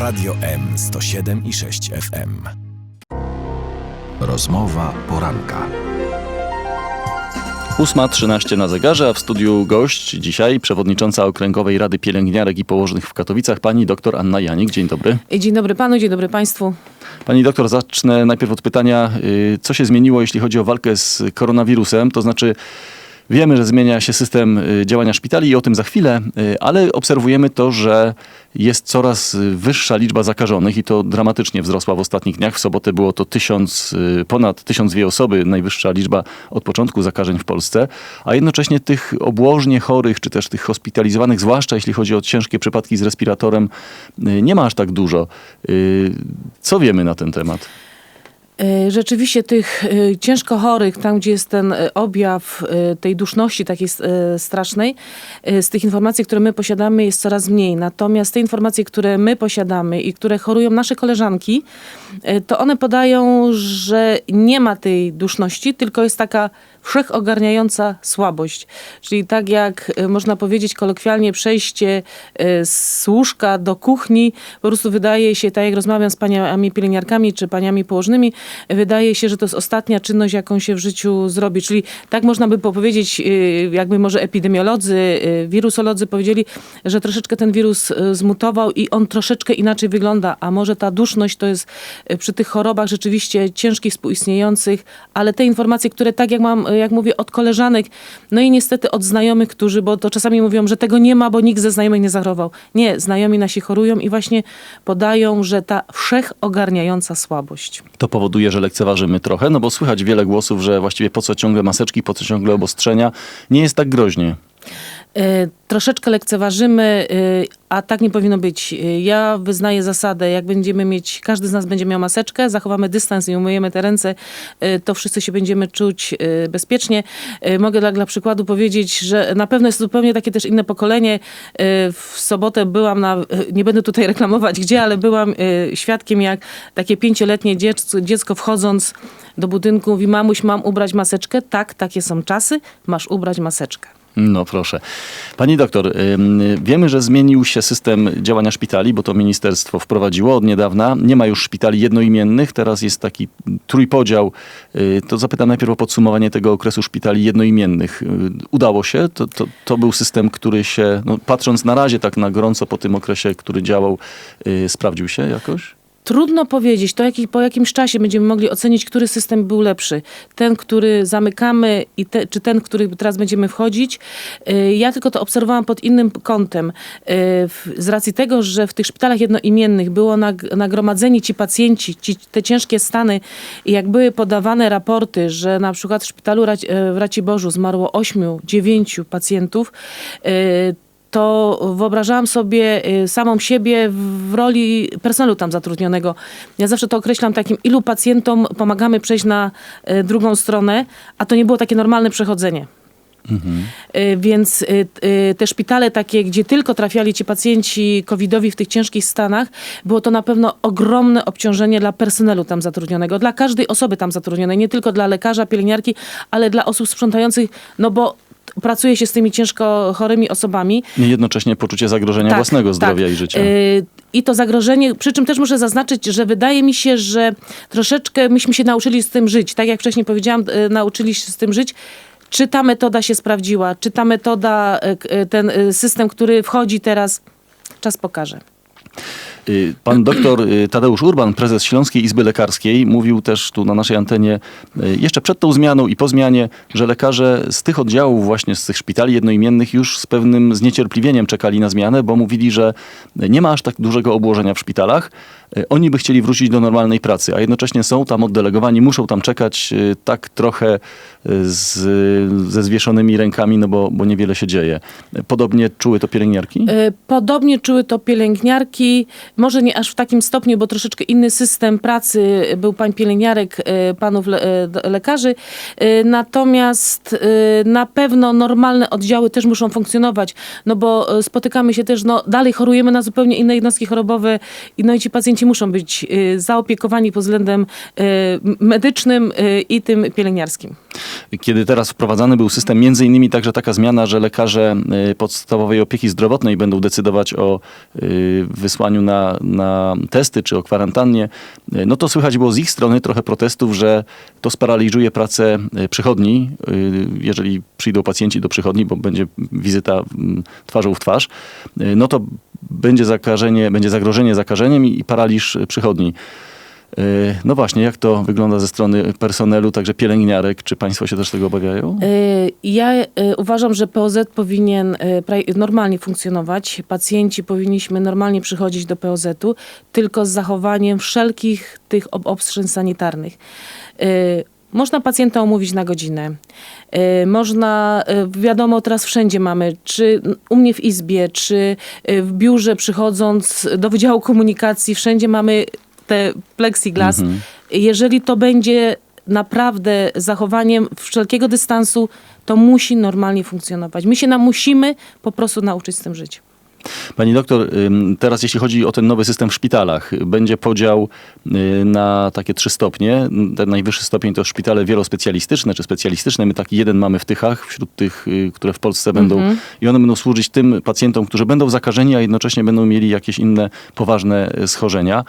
Radio M 107 i 6 FM. Rozmowa poranka. 8.13 na zegarze, a w studiu gość dzisiaj przewodnicząca Okręgowej Rady Pielęgniarek i Położnych w Katowicach, pani doktor Anna Janik. Dzień dobry. Dzień dobry panu, dzień dobry państwu. Pani doktor, zacznę najpierw od pytania, y, co się zmieniło, jeśli chodzi o walkę z koronawirusem, to znaczy Wiemy, że zmienia się system y, działania szpitali i o tym za chwilę, y, ale obserwujemy to, że jest coraz wyższa liczba zakażonych i to dramatycznie wzrosła w ostatnich dniach. W sobotę było to tysiąc, y, ponad tysiąc dwie osoby, najwyższa liczba od początku zakażeń w Polsce, a jednocześnie tych obłożnie chorych, czy też tych hospitalizowanych, zwłaszcza jeśli chodzi o ciężkie przypadki z respiratorem, nie ma aż tak dużo. Co wiemy na ten temat? E, rzeczywiście tych e, ciężko chorych, tam gdzie jest ten e, objaw tej duszności takiej strasznej, z tych informacji, które my posiadamy jest coraz mniej. Natomiast te informacje, które my posiadamy i które chorują nasze koleżanki, to one podają, że nie ma tej duszności, tylko jest taka wszechogarniająca słabość. Czyli tak jak e, można powiedzieć kolokwialnie przejście e, z łóżka do kuchni, po prostu wydaje się, tak jak rozmawiam z paniami pielęgniarkami czy paniami położnymi, wydaje się, że to jest ostatnia czynność, jaką się w życiu zrobi. Czyli tak można by powiedzieć, e, jakby może epidemiolodzy, wirusolodzy powiedzieli, że troszeczkę ten wirus zmutował i on troszeczkę inaczej wygląda, a może ta duszność to jest przy tych chorobach rzeczywiście ciężkich, współistniejących, ale te informacje, które tak jak mam jak mówię, od koleżanek, no i niestety od znajomych, którzy, bo to czasami mówią, że tego nie ma, bo nikt ze znajomych nie zachorował. Nie, znajomi nasi chorują i właśnie podają, że ta wszechogarniająca słabość. To powoduje, że lekceważymy trochę, no bo słychać wiele głosów, że właściwie po co ciągle maseczki, po co ciągle obostrzenia. Nie jest tak groźnie. E, troszeczkę lekceważymy, e, a tak nie powinno być. E, ja wyznaję zasadę, jak będziemy mieć, każdy z nas będzie miał maseczkę, zachowamy dystans i umyjemy te ręce, to wszyscy się będziemy czuć bezpiecznie. Mogę dla, dla przykładu powiedzieć, że na pewno jest zupełnie takie też inne pokolenie. W sobotę byłam na, nie będę tutaj reklamować gdzie, ale byłam świadkiem, jak takie pięcioletnie dziecko, dziecko wchodząc do budynku mówi, mamuś, mam ubrać maseczkę? Tak, takie są czasy, masz ubrać maseczkę. No proszę. Pani doktor, wiemy, że zmienił się system działania szpitali, bo to ministerstwo wprowadziło od niedawna. Nie ma już szpitali jednoimiennych, teraz jest taki trójpodział. Y, to zapytam najpierw o podsumowanie tego okresu szpitali jednoimiennych. Y, udało się? To, to, to był system, który się, no, patrząc na razie tak na gorąco po tym okresie, który działał, y, sprawdził się jakoś? Trudno powiedzieć, to jaki, po jakimś czasie będziemy mogli ocenić, który system był lepszy. Ten, który zamykamy, i te, czy ten, który teraz będziemy wchodzić. Y, ja tylko to obserwowałam pod innym kątem. Y, z racji tego, że w tych szpitalach jednoimiennych było nagromadzeni ci pacjenci, ci, te ciężkie stany jak były podawane raporty, że na przykład w szpitalu w Raciborzu zmarło 8-9 pacjentów, y, to wyobrażałam sobie y, samą siebie w roli personelu tam zatrudnionego. Ja zawsze to określam takim, ilu pacjentom pomagamy przejść na y, drugą stronę, a to nie było takie normalne przechodzenie. Mhm. Więc te szpitale takie, gdzie tylko trafiali ci pacjenci covidowi w tych ciężkich stanach, było to na pewno ogromne obciążenie dla personelu tam zatrudnionego, dla każdej osoby tam zatrudnionej, nie tylko dla lekarza, pielęgniarki, ale dla osób sprzątających, no bo pracuje się z tymi ciężko chorymi osobami. I jednocześnie poczucie zagrożenia tak, własnego zdrowia tak. i życia. Y i to zagrożenie, przy czym też muszę zaznaczyć, że wydaje mi się, że troszeczkę myśmy się nauczyli z tym żyć. Tak jak wcześniej powiedziałam, y nauczyli się z tym żyć. Czy ta metoda się sprawdziła? Czy ta metoda, y, ten system, który wchodzi teraz, czas pokaże. Y, pan doktor y, Tadeusz Urban, prezes Śląskiej Izby Lekarskiej, mówił też tu na naszej antenie y, jeszcze przed tą zmianą i po zmianie, że lekarze z tych oddziałów, właśnie z tych szpitali jednoimiennych już z pewnym zniecierpliwieniem czekali na zmianę, bo mówili, że nie ma aż tak dużego obłożenia w szpitalach. Oni by chcieli wrócić do normalnej pracy, a jednocześnie są tam oddelegowani, muszą tam czekać tak trochę z, ze zwieszonymi rękami, no bo, bo niewiele się dzieje. Podobnie czuły to pielęgniarki? Podobnie czuły to pielęgniarki. Może nie aż w takim stopniu, bo troszeczkę inny system pracy był pań pielęgniarek, panów le, lekarzy. Natomiast na pewno normalne oddziały też muszą funkcjonować, no bo spotykamy się też, no dalej chorujemy na zupełnie inne jednostki chorobowe, no i ci pacjenci pacjenci muszą być y, zaopiekowani pod względem y, medycznym y, i tym pielęgniarskim. Kiedy teraz wprowadzany był system, między innymi także taka zmiana, że lekarze podstawowej opieki zdrowotnej będą decydować o wysłaniu na, na testy czy o kwarantannie, no to słychać było z ich strony trochę protestów, że to sparaliżuje pracę przychodni, jeżeli przyjdą pacjenci do przychodni, bo będzie wizyta mm, twarzą w twarz, no to będzie zakażenie, będzie zagrożenie zakażeniem i, i paraliż y, przychodni. Y, No właśnie, jak to wygląda ze strony personelu, także pielęgniarek? Czy państwo się też tego obawiają? Y, Ja y, uważam, że POZ powinien normalnie funkcjonować. Pacjenci powinniśmy normalnie przychodzić do POZ-u, tylko z zachowaniem wszelkich tych ob- obstrzeń sanitarnych. Można pacjenta umówić na godzinę. Y, Można, y, wiadomo, teraz wszędzie mamy, czy u mnie w izbie, czy y, w biurze przychodząc do Wydziału Komunikacji, wszędzie mamy te plexiglas. Jeżeli to będzie naprawdę zachowaniem wszelkiego dystansu, to musi normalnie funkcjonować. My się nam musimy po prostu nauczyć z tym żyć. Pani doktor, teraz jeśli chodzi o ten nowy system w szpitalach, będzie podział y, na takie trzy stopnie. Ten najwyższy stopień to szpitale wielospecjalistyczne czy specjalistyczne. My taki jeden mamy w Tychach, wśród tych, y, które w Polsce będą. I one będą służyć tym pacjentom, którzy będą zakażeni, a jednocześnie będą mieli jakieś inne poważne y, schorzenia.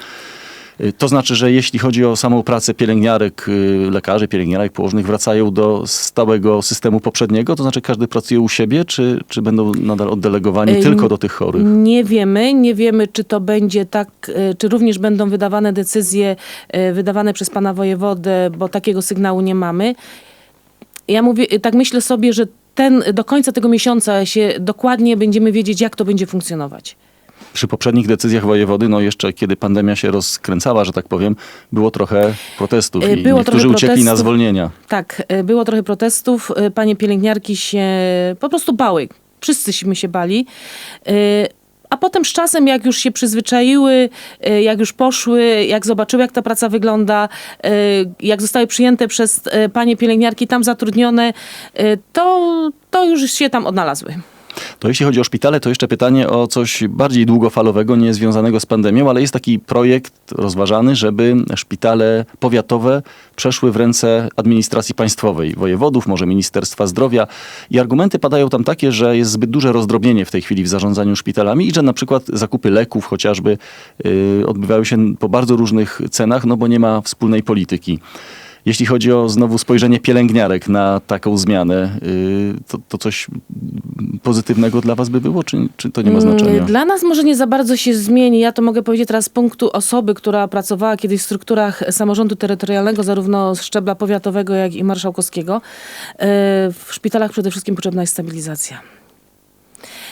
Y, To znaczy, że jeśli chodzi o samą pracę pielęgniarek, y, lekarzy, pielęgniarek, położnych, wracają do stałego systemu poprzedniego? To znaczy każdy pracuje u siebie, czy, czy będą nadal oddelegowani Ym, tylko do tych chorych? Nie wiemy, nie wiemy, czy to będzie tak, y, czy również będą wydawane decyzje y, wydawane przez pana wojewodę, bo takiego sygnału nie mamy. Ja mówię, y, tak myślę sobie, że ten, do końca tego miesiąca się dokładnie będziemy wiedzieć, jak to będzie funkcjonować. Przy poprzednich decyzjach wojewody, no jeszcze kiedy pandemia się rozkręcała, że tak powiem, było trochę protestów Y, i było niektórzy uciekli na protestów. zwolnienia. Tak, y, było trochę protestów. y, Panie pielęgniarki się po prostu bały. Wszyscyśmy się bali. A potem z czasem, jak już się przyzwyczaiły, jak już poszły, jak zobaczyły, jak ta praca wygląda, jak zostały przyjęte przez panie pielęgniarki tam zatrudnione, to, to już się tam odnalazły. To jeśli chodzi o szpitale, to jeszcze pytanie o coś bardziej długofalowego, nie związanego z pandemią, ale jest taki projekt rozważany, żeby szpitale powiatowe przeszły w ręce administracji państwowej, wojewodów, może Ministerstwa Zdrowia. I argumenty padają tam takie, że jest zbyt duże rozdrobnienie w tej chwili w zarządzaniu szpitalami i że na przykład zakupy leków chociażby yy, odbywają się po bardzo różnych cenach, no bo nie ma wspólnej polityki. Jeśli chodzi o znowu spojrzenie pielęgniarek na taką zmianę, yy, to, to coś pozytywnego dla was by było, czy, czy to nie ma znaczenia? Mm, Dla nas może nie za bardzo się zmieni. Ja to mogę powiedzieć teraz z punktu osoby, która pracowała kiedyś w strukturach samorządu terytorialnego, zarówno z szczebla powiatowego, jak i marszałkowskiego. E, W szpitalach przede wszystkim potrzebna jest stabilizacja.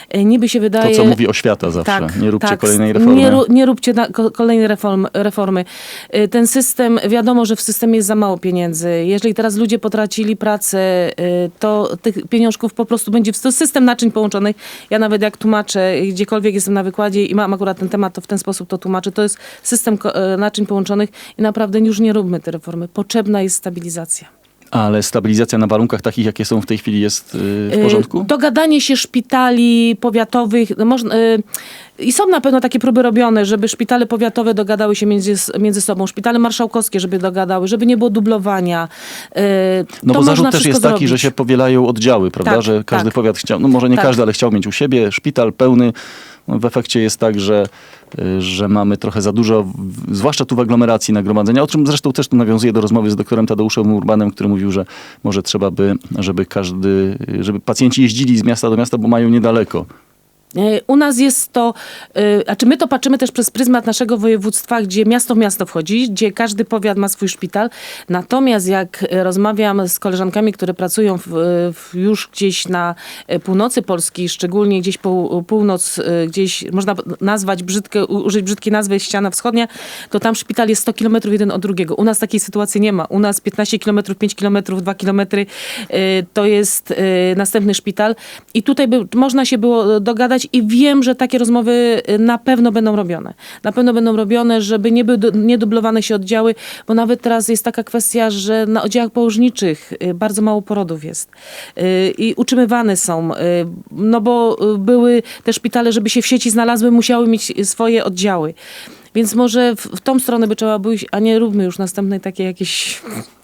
E, Niby się To, wydaje... co mówi oświata zawsze. Tak, nie róbcie tak. kolejnej reformy. Nie, nie róbcie na, ko- kolejnej reform, reformy. Y, Ten system, wiadomo, że w systemie jest za mało pieniędzy. Jeżeli teraz ludzie potracili pracę, y, to tych pieniążków po prostu będzie. To system naczyń połączonych. Ja nawet jak tłumaczę, gdziekolwiek jestem na wykładzie i mam akurat ten temat, to w ten sposób to tłumaczę. To jest system naczyń połączonych i naprawdę już nie róbmy tej reformy. Potrzebna jest stabilizacja. Ale stabilizacja na warunkach takich, jakie są w tej chwili, jest yy, w Y, porządku? Dogadanie się szpitali powiatowych. No można, y, I są na pewno takie próby robione, żeby szpitale powiatowe dogadały się między, między sobą, szpitale marszałkowskie, żeby dogadały, żeby nie było dublowania. Y, No to bo zarzut też jest taki, zrobić. że się powielają oddziały, prawda? Tak, że każdy tak. powiat chciał, no może nie Tak. każdy, ale chciał mieć u siebie szpital pełny. No w efekcie jest tak, że, y, że mamy trochę za dużo, zwłaszcza tu w aglomeracji nagromadzenia, o czym zresztą też tu nawiązuję do rozmowy z doktorem Tadeuszem Urbanem, który mówił, że może trzeba by, żeby każdy, żeby pacjenci jeździli z miasta do miasta, bo mają niedaleko. E, U nas jest to, znaczy my to patrzymy też przez pryzmat naszego województwa, gdzie miasto w miasto wchodzi, gdzie każdy powiat ma swój szpital. Natomiast jak e, rozmawiam z koleżankami, które pracują w, w już gdzieś na północy Polski, szczególnie gdzieś pół, północ, gdzieś można nazwać brzydkie, użyć brzydkiej nazwy ściana wschodnia, to tam szpital jest 100 kilometrów jeden od drugiego. U nas takiej sytuacji nie ma. U nas 15 kilometrów, 5 kilometrów, 2 kilometry e, to jest następny szpital. I tutaj by, można się było dogadać i wiem, że takie rozmowy y, na pewno będą robione. Na pewno będą robione, żeby nie, były, nie dublowane się oddziały, bo nawet teraz jest taka kwestia, że na oddziałach położniczych y, bardzo mało porodów jest. Y, I utrzymywane są, no bo były te szpitale, żeby się w sieci znalazły, musiały mieć swoje oddziały. Więc może w, w tą stronę by trzeba było iść, a nie róbmy już następnej takiej jakieś...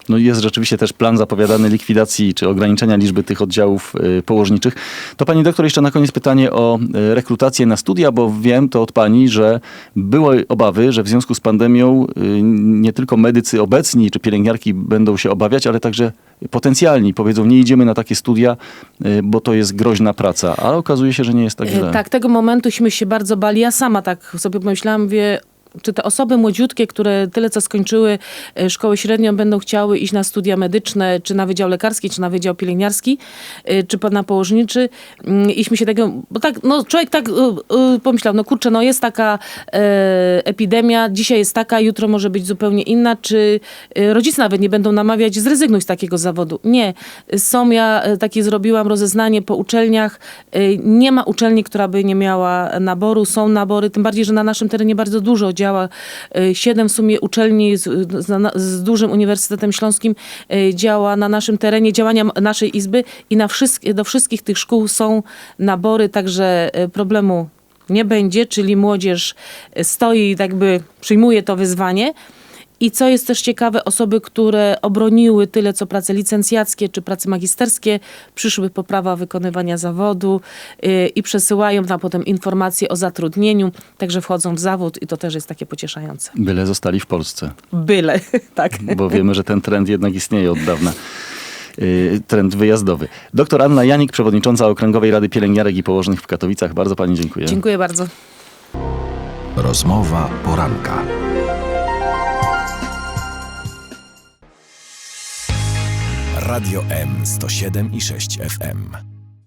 No jest rzeczywiście też plan zapowiadany likwidacji czy ograniczenia liczby tych oddziałów y, położniczych. To pani doktor jeszcze na koniec pytanie o y, rekrutację na studia, bo wiem to od pani, że były obawy, że w związku z pandemią y, nie tylko medycy obecni czy pielęgniarki będą się obawiać, ale także potencjalni powiedzą nie idziemy na takie studia, bo to jest groźna praca. A okazuje się, że nie jest tak źle. Tak, tego momentuśmy się bardzo bali. Ja sama tak sobie pomyślałam, wie, czy te osoby młodziutkie, które tyle co skończyły e, szkołę średnią, będą chciały iść na studia medyczne, czy na wydział lekarski, czy na wydział pielęgniarski, e, czy na położniczy. Mm, Iśmy się tego, bo tak, no człowiek tak pomyślał, no kurczę, no jest taka e, epidemia, dzisiaj jest taka, jutro może być zupełnie inna, czy rodzice nawet nie będą namawiać, zrezygnuj z takiego zawodu. Nie. Są, ja takie zrobiłam rozeznanie po uczelniach. Nie ma uczelni, która by nie miała naboru. Są nabory, tym bardziej, że na naszym terenie bardzo dużo działa. E, Siedem w sumie uczelni z, z, dużym Uniwersytetem Śląskim e, działa na naszym terenie, działania naszej izby i na do wszystkich tych szkół są nabory, także e, problemu nie będzie, czyli młodzież stoi i jakby przyjmuje to wyzwanie. I co jest też ciekawe, osoby, które obroniły tyle co prace licencjackie czy prace magisterskie, przyszły po prawa wykonywania zawodu yy, i przesyłają nam potem informacje o zatrudnieniu, także wchodzą w zawód i to też jest takie pocieszające. Byle zostali w Polsce. Byle, tak. bo wiemy, że ten trend jednak istnieje od dawna. Yy, Trend wyjazdowy. Doktor Anna Janik, przewodnicząca Okręgowej Rady Pielęgniarek i Położnych w Katowicach. Bardzo pani dziękuję. Dziękuję bardzo. Rozmowa poranka. Radio M 107 i 6 FM.